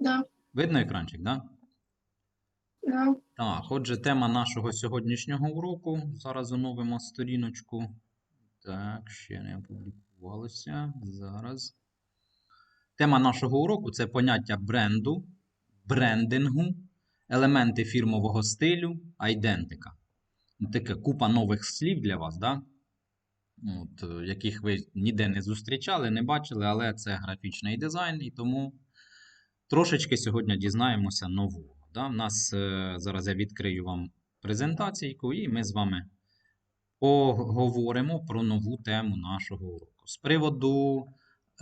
Да, Видно екранчик, да? да. Так, отже, тема нашого сьогоднішнього уроку. Зараз оновимо сторіночку. Так, ще не опублікувалося. Зараз. Тема нашого уроку це поняття бренду, брендингу, елементи фірмового стилю, айдентика. Таке купа нових слів для вас, да? От, яких ви ніде не зустрічали, не бачили, але це графічний дизайн, і тому трошечки сьогодні дізнаємося нового. Да? У нас е, зараз я відкрию вам презентаційку, і ми з вами поговоримо про нову тему нашого уроку. З приводу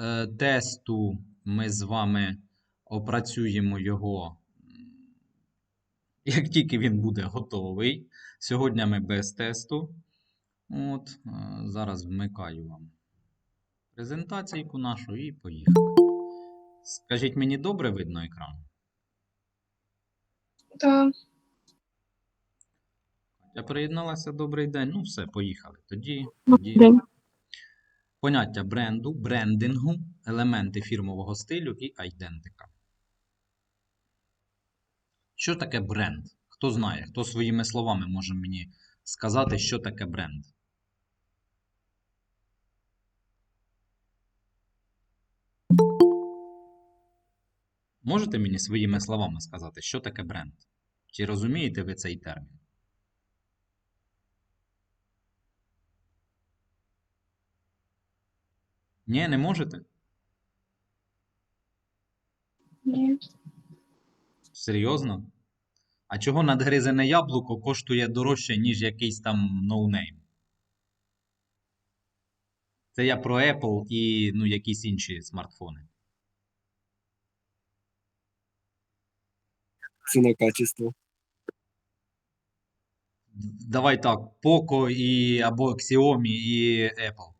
е, тесту ми з вами опрацюємо його, як тільки він буде готовий. Сьогодні ми без тесту. От, е, зараз вмикаю вам презентаційку нашу і поїхали. Скажіть мені, добре видно екран? Да, Я приєдналася, добрий день. Ну, все, поїхали. Тоді, тоді поняття бренду, брендингу, елементи фірмового стилю і айдентика. Що таке бренд? Хто знає, хто своїми словами може мені сказати, що таке бренд? Можете мені своїми словами сказати, що таке бренд? Чи розумієте ви цей термін? Ні, не можете? Ні. Серйозно? А чого надгризене яблуко коштує дорожче, ніж якийсь там ноунейм? Це я про Apple і ну, якісь інші смартфони. Ціна качество. Давай так, Poco і або Xiaomi і Apple.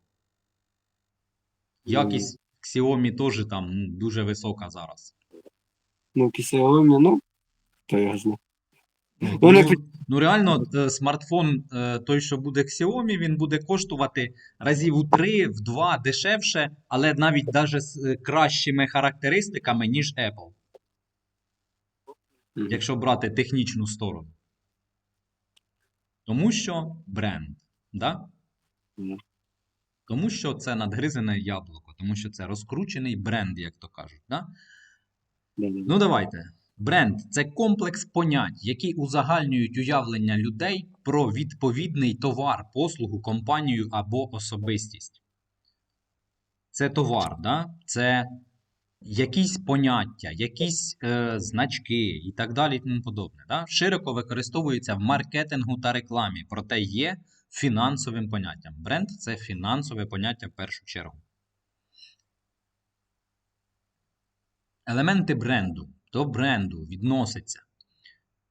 Якість Xiaomi теж там ну, дуже висока зараз. Ну, киселовими, ну, то я знаю. Ну, Вони ну, ну реально, е, смартфон, е, той, що буде Xiaomi, він буде коштувати разів у 3, в 2 дешевше, але навіть даже з е, кращими характеристиками, ніж Apple, Якщо брати технічну сторону. Тому що бренд, да? Тому що це надгризене яблуко, тому що це розкручений бренд, як то кажуть. Да? Ну, давайте. Бренд це комплекс понять, які узагальнюють уявлення людей про відповідний товар, послугу, компанію або особистість. Це товар, да? це якісь поняття, якісь е, значки і так далі і тому подобне. Да? Широко використовується в маркетингу та рекламі, проте є фінансовим поняттям. Бренд це фінансове поняття в першу чергу. Елементи бренду до бренду відносяться.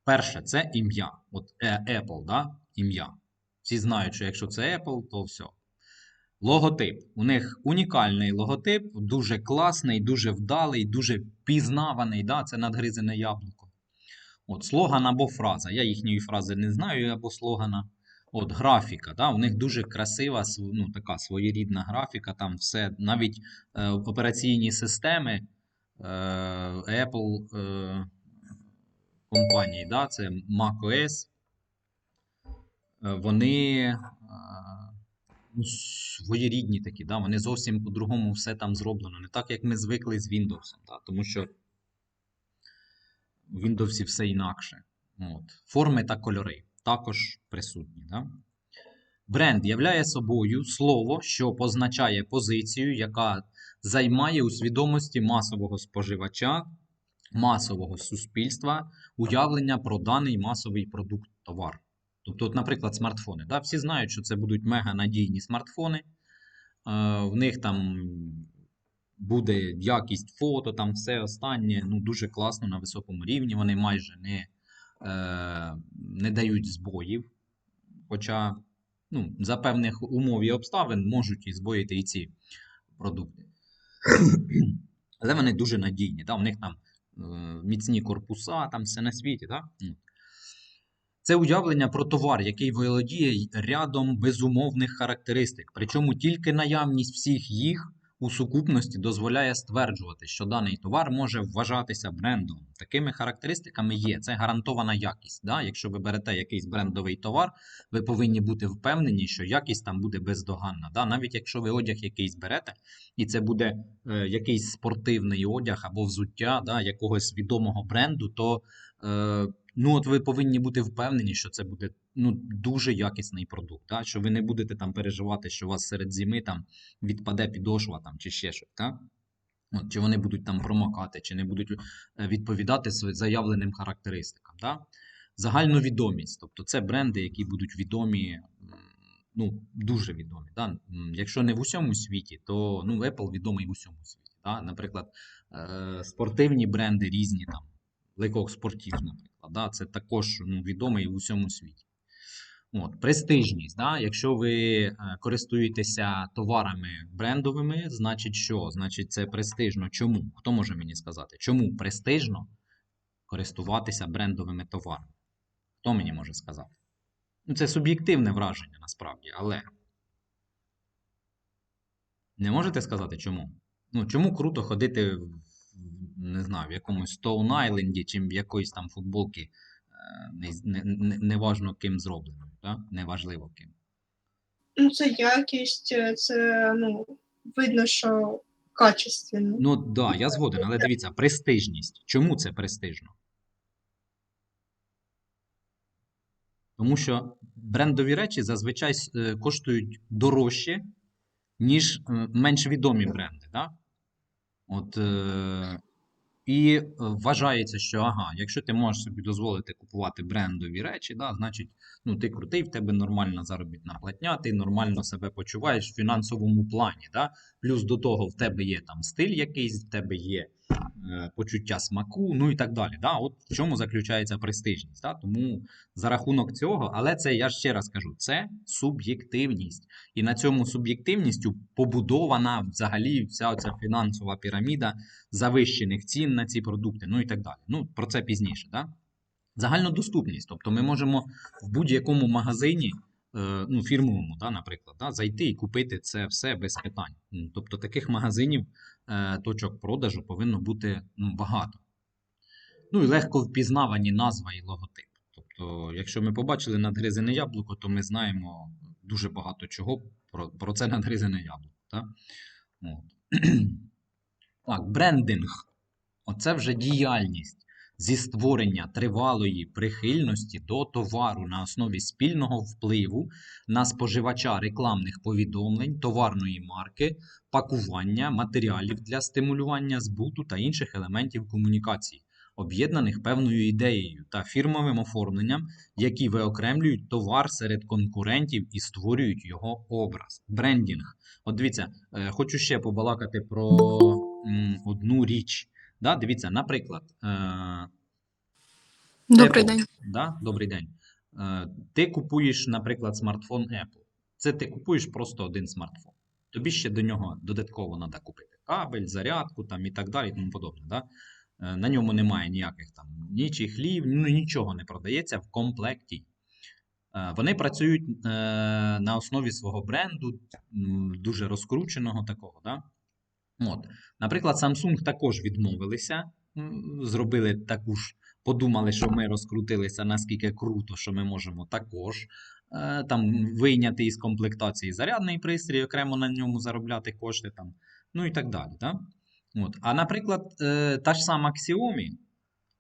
Перше, це ім'я. От е, Apple, да? ім'я. Всі знають, що якщо це Apple, то все. Логотип. У них унікальний логотип, дуже класний, дуже вдалий, дуже пізнаваний. Да? Це надгризене яблуко. От, слоган або фраза. Я їхньої фрази не знаю, або слогана. От, графіка. Да? У них дуже красива, ну, така своєрідна графіка. Там все, навіть е, операційні системи е, Apple е, компанії, да? це macOS. Е, Вони ну, своєрідні такі, да? вони зовсім по-другому все там зроблено. Не так, як ми звикли з Windows. Да? Тому що в Windows все інакше. От. Форми та кольори також присутні. Да? Бренд являє собою слово, що позначає позицію, яка займає у свідомості масового споживача, масового суспільства уявлення про даний масовий продукт товар. Тобто, от, наприклад, смартфони. Да? Всі знають, що це будуть мега надійні смартфони. Е, в них там буде якість фото, там все останнє ну, дуже класно на високому рівні. Вони майже не, е, не дають збоїв. Хоча ну, за певних умов і обставин можуть і збоїти і ці продукти. Але вони дуже надійні. Да? У них там е, міцні корпуса, там все на світі. Да? Це уявлення про товар, який володіє рядом безумовних характеристик. Причому тільки наявність всіх їх у сукупності дозволяє стверджувати, що даний товар може вважатися брендом. Такими характеристиками є це гарантована якість. Да? Якщо ви берете якийсь брендовий товар, ви повинні бути впевнені, що якість там буде бездоганна. Да? Навіть якщо ви одяг якийсь берете, і це буде е, якийсь спортивний одяг або взуття да, якогось відомого бренду, то е, ну, от ви повинні бути впевнені, що це буде ну, дуже якісний продукт. Да? Що ви не будете там переживати, що у вас серед зими там відпаде підошва там, чи ще щось. Да? От, чи вони будуть там промокати, чи не будуть е, відповідати заявленим характеристикам. Да? Загальну відомість. Тобто це бренди, які будуть відомі, ну, дуже відомі. Да? Якщо не в усьому світі, то ну, Apple відомий в усьому світі. Да? Наприклад, е, спортивні бренди різні, там, Лекок спортів, наприклад. Да? Це також ну, відомий в усьому світі. От, престижність. Да? Якщо ви е, користуєтеся товарами брендовими, значить що? Значить, це престижно. Чому? Хто може мені сказати? Чому престижно користуватися брендовими товарами? Хто мені може сказати? Ну, це суб'єктивне враження насправді, але. Не можете сказати чому? Ну, чому круто ходити в, не знаю, в якомусь Stone Island чи в якоїсь там футболки, е, не, не, не, неважно ким зроблено, да? неважливо ким. Ну, це якість, е, це ну, видно, що качественно. Ну, так, да, я згоден, але дивіться, престижність. Чому це престижно? Тому що брендові речі зазвичай е, коштують дорожче, ніж менш відомі бренди. Да? От, е, і е, вважається, що ага, якщо ти можеш собі дозволити купувати брендові речі, да, значить ну, ти крутий, в тебе нормальна заробітна платня, ти нормально себе почуваєш в фінансовому плані. Да? Плюс до того в тебе є там стиль якийсь, в тебе є почуття смаку, ну і так далі. Да? От в чому заключається престижність. Да? Тому за рахунок цього, але це я ще раз кажу, це суб'єктивність. І на цьому суб'єктивністю побудована взагалі вся ця фінансова піраміда завищених цін на ці продукти, ну і так далі. Ну, про це пізніше. Да? Загальнодоступність. Тобто ми можемо в будь-якому магазині, е, ну, фірмовому, да, наприклад, да, зайти і купити це все без питань. Ну, Тобто таких магазинів, е, точок продажу повинно бути ну, багато. Ну і легко впізнавані назва і логотип. Тобто, якщо ми побачили надгризене яблуко, то ми знаємо дуже багато чого про, про це надгризене яблуко. Так? От. так, брендинг. Оце вже діяльність зі створення тривалої прихильності до товару на основі спільного впливу на споживача рекламних повідомлень, товарної марки, пакування, матеріалів для стимулювання збуту та інших елементів комунікації, об'єднаних певною ідеєю та фірмовим оформленням, які виокремлюють товар серед конкурентів і створюють його образ. Брендінг. От дивіться, е, хочу ще побалакати про одну річ. Да, дивіться, наприклад, е, Добрий Apple, день. Да? Добрий день. Е, Ти купуєш, наприклад, смартфон Apple. Це ти купуєш просто один смартфон. Тобі ще до нього додатково треба купити кабель, зарядку там, і так далі, і тому подобне. Да? Е, На ньому немає ніяких там ні чехлів, ну нічого не продається в комплекті. Вони працюють на основі свого бренду, дуже розкрученого такого. Да? От. Наприклад, Samsung також відмовилися, зробили таку ж, подумали, що ми розкрутилися наскільки круто, що ми можемо також е, там вийняти із комплектації зарядний пристрій, окремо на ньому заробляти кошти, там, ну і так далі. Да? От. А наприклад, е, та ж сама Xiaomi,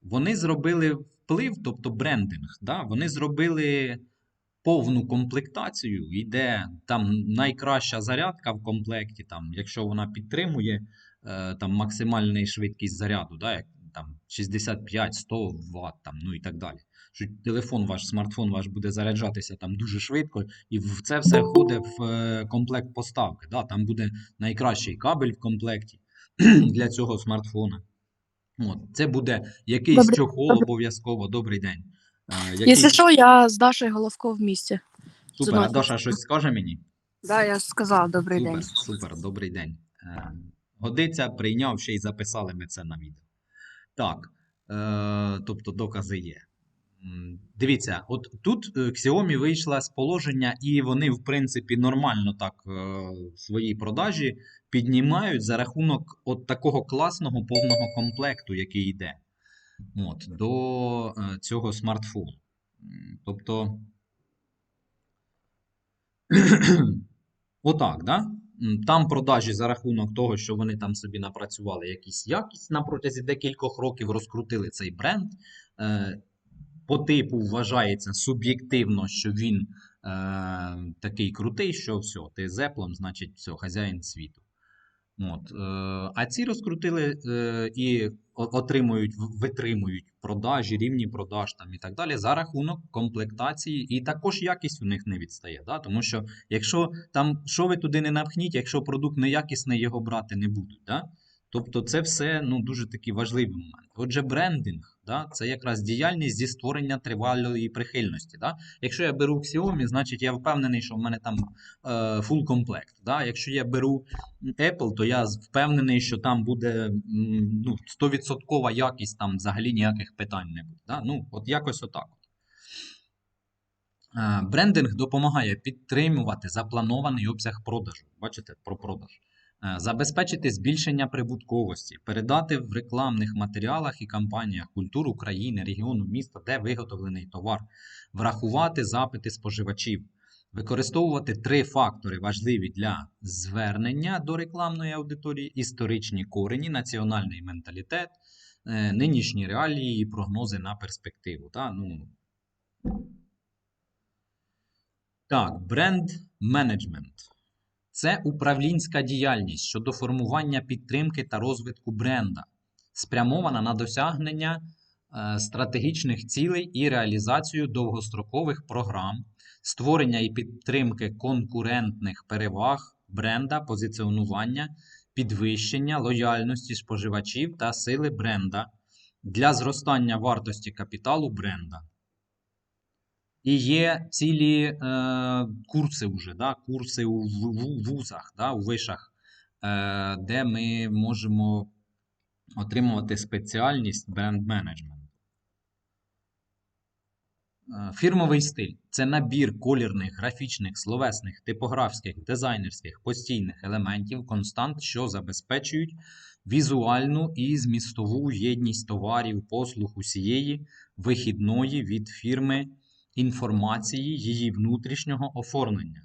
вони зробили вплив, тобто брендинг, да? вони зробили повну комплектацію, йде там найкраща зарядка в комплекті, там, якщо вона підтримує е, там, максимальну швидкість заряду, да, як, там, 65-100 Вт, там, ну і так далі. Що телефон ваш, смартфон ваш буде заряджатися там дуже швидко, і в це все входить в е, комплект поставки. Да? Там буде найкращий кабель в комплекті для цього смартфона. От, це буде якийсь чохол обов'язково. Добрий день. Е, Якщо що, я з Дашою Головко в місті. Супер, а Даша щось скаже мені? Да, я сказала добрий Супер, день. супер, добрий день. Е, Годиться, прийняв ще й записали ми це на відео. Так, е, тобто докази є. Дивіться, от тут е, Xiaomi вийшла з положення, і вони, в принципі, нормально так е, свої продажі піднімають за рахунок от такого класного повного комплекту, який йде от, до е, цього смартфону. Тобто, отак, да? Там продажі за рахунок того, що вони там собі напрацювали якісь якість на протязі декількох років, розкрутили цей бренд. Е, по типу вважається суб'єктивно, що він е, такий крутий, що все, ти з Apple, значить, все, хазяїн світу. От, е, а ці розкрутили е, і отримують, витримують продажі, рівні продаж там і так далі за рахунок комплектації, і також якість у них не відстає. Да? Тому що якщо там що ви туди не напхніть, якщо продукт неякісний, його брати не будуть. Да? Тобто це все ну, дуже такі важливі моменти. Отже, брендинг да, це якраз діяльність зі створення тривалої прихильності. Да? Якщо я беру Xiaomi, значить я впевнений, що в мене там е, full комплект. Да? Якщо я беру Apple, то я впевнений, що там буде ну, 100% якість, там взагалі ніяких питань не буде. Да? Ну, от якось отак. Е, Брендинг допомагає підтримувати запланований обсяг продажу. Бачите, про продаж. Е, Забезпечити збільшення прибутковості, передати в рекламних матеріалах і кампаніях культуру країни, регіону, міста, де виготовлений товар, врахувати запити споживачів, використовувати три фактори важливі для звернення до рекламної аудиторії: історичні корені, національний менталітет, е, нинішні реалії і прогнози на перспективу. Та? Ну, так, бренд менеджмент. Це управлінська діяльність щодо формування підтримки та розвитку бренда, спрямована на досягнення е, стратегічних цілей і реалізацію довгострокових програм, створення і підтримки конкурентних переваг бренда, позиціонування, підвищення лояльності споживачів та сили бренда для зростання вартості капіталу бренда. І є цілі е, курси вже, да, курси у вузах, да, у вишах, е, де ми можемо отримувати спеціальність бренд-менеджмент. Е, Фірмовий стиль це набір колірних, графічних, словесних, типографських, дизайнерських, постійних елементів, констант, що забезпечують візуальну і змістову єдність товарів, послуг усієї вихідної від фірми інформації її внутрішнього оформлення.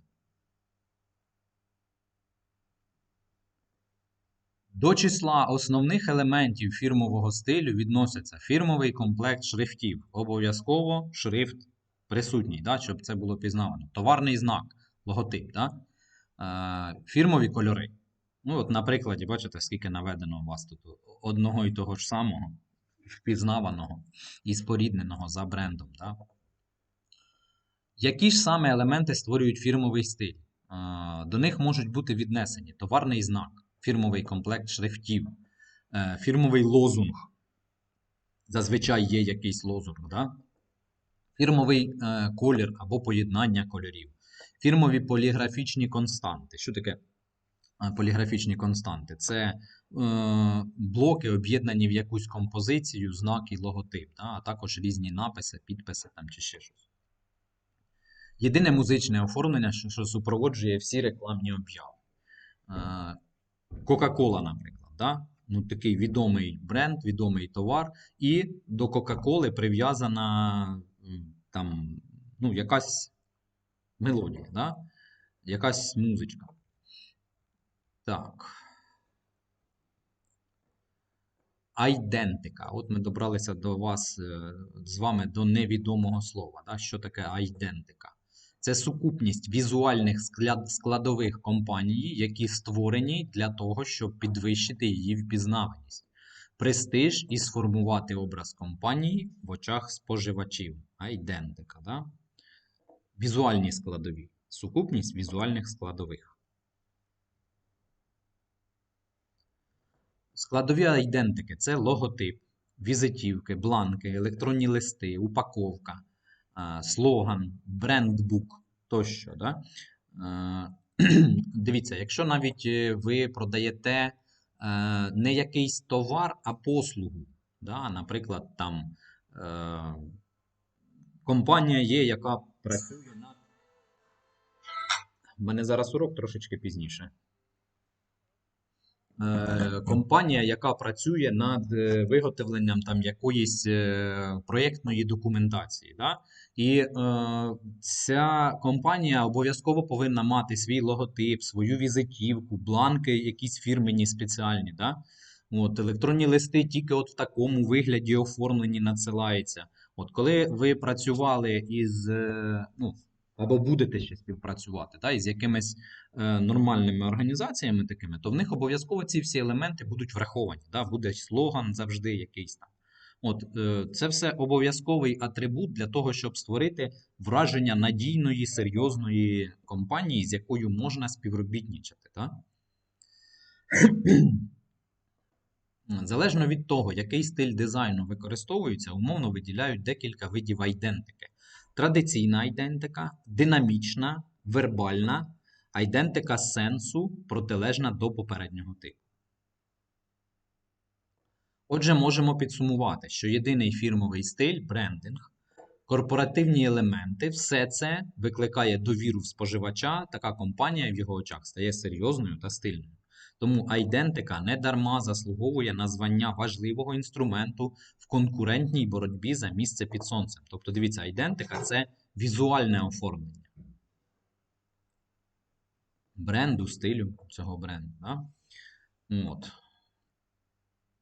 До числа основних елементів фірмового стилю відносяться фірмовий комплект шрифтів. Обов'язково шрифт присутній, да, щоб це було пізнавано. Товарний знак, логотип. Да? Е, фірмові кольори. Ну, от, на бачите, скільки наведено у вас тут одного і того ж самого, впізнаваного і спорідненого за брендом. Да? Які ж саме елементи створюють фірмовий стиль? До них можуть бути віднесені товарний знак, фірмовий комплект шрифтів, е, фірмовий лозунг. Зазвичай є якийсь лозунг, да? фірмовий е, колір або поєднання кольорів, фірмові поліграфічні константи. Що таке е, поліграфічні константи? Це блоки, об'єднані в якусь композицію, знак і логотип, да? а також різні написи, підписи там, чи ще щось. Єдине музичне оформлення, що, що супроводжує всі рекламні обяви. Coca-Cola, наприклад. Да? Ну, такий відомий бренд, відомий товар, і до Кока-Коли прив'язана там, ну, якась мелодія, да? якась музичка. Так. Айдентика. От ми добралися до вас е, з вами до невідомого слова. Да? Що таке айдентика? Це сукупність візуальних складових компанії, які створені для того, щоб підвищити її впізнаваність, престиж і сформувати образ компанії в очах споживачів. Айдентика. Да? Візуальні складові. Сукупність візуальних складових. Складові айдентики це логотип, візитівки, бланки, електронні листи, упаковка, слоган, брендбук тощо. Да? Е, Дивіться, якщо навіть е, ви продаєте е, не якийсь товар, а послугу, да? наприклад, там е, компанія є, яка працює над. У мене зараз урок трошечки пізніше. Е, компанія, яка працює над е, виготовленням там якоїсь е, проєктної документації. Да? І е, ця компанія обов'язково повинна мати свій логотип, свою візитівку, бланки, якісь фірмені спеціальні. Да? От, електронні листи тільки от в такому вигляді оформлені надсилаються. От коли ви працювали із, ну, або будете ще співпрацювати да, із якимись нормальними організаціями такими, то в них обов'язково ці всі елементи будуть враховані. Да? Буде слоган завжди якийсь там. От, е, це все обов'язковий атрибут для того, щоб створити враження надійної, серйозної компанії, з якою можна співробітничати. Да? Залежно від того, який стиль дизайну використовується, умовно виділяють декілька видів айдентики. Традиційна айдентика, динамічна, вербальна, айдентика сенсу, протилежна до попереднього типу. Отже, можемо підсумувати, що єдиний фірмовий стиль, брендинг, корпоративні елементи, все це викликає довіру в споживача, така компанія в його очах стає серйозною та стильною. Тому айдентика не дарма заслуговує на звання важливого інструменту в конкурентній боротьбі за місце під сонцем. Тобто, дивіться, айдентика це візуальне оформлення бренду, стилю цього бренду. Да? От.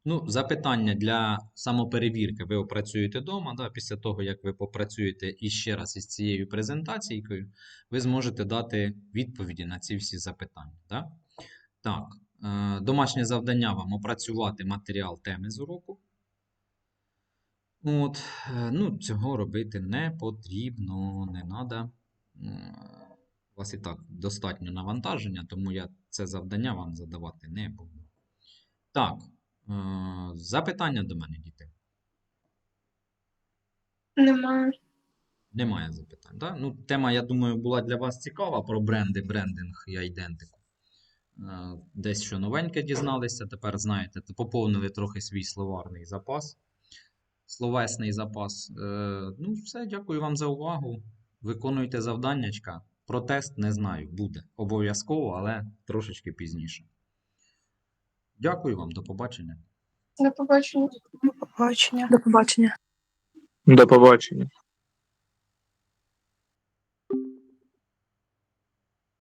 Ну, запитання для самоперевірки. Ви опрацюєте вдома, да? після того, як ви попрацюєте іще раз із цією презентацією, ви зможете дати відповіді на ці всі запитання. Да? Так, е, домашнє завдання вам опрацювати матеріал теми з уроку. От, е, ну, цього робити не потрібно, не треба. Вас і так достатньо навантаження, тому я це завдання вам задавати не буду. Так, е, запитання до мене, діти. Немає. Немає запитань. Да? Ну, тема, я думаю, була для вас цікава про бренди, брендинг і айдентику. Е, Десь що новеньке дізналися, тепер знаєте, поповнили трохи свій словарний запас, словесний запас. Е, Ну, все, дякую вам за увагу. Виконуйте завданнячка. Про тест не знаю, буде обов'язково, але трошечки пізніше. Дякую вам, до побачення. До побачення. До побачення. До побачення. До побачення.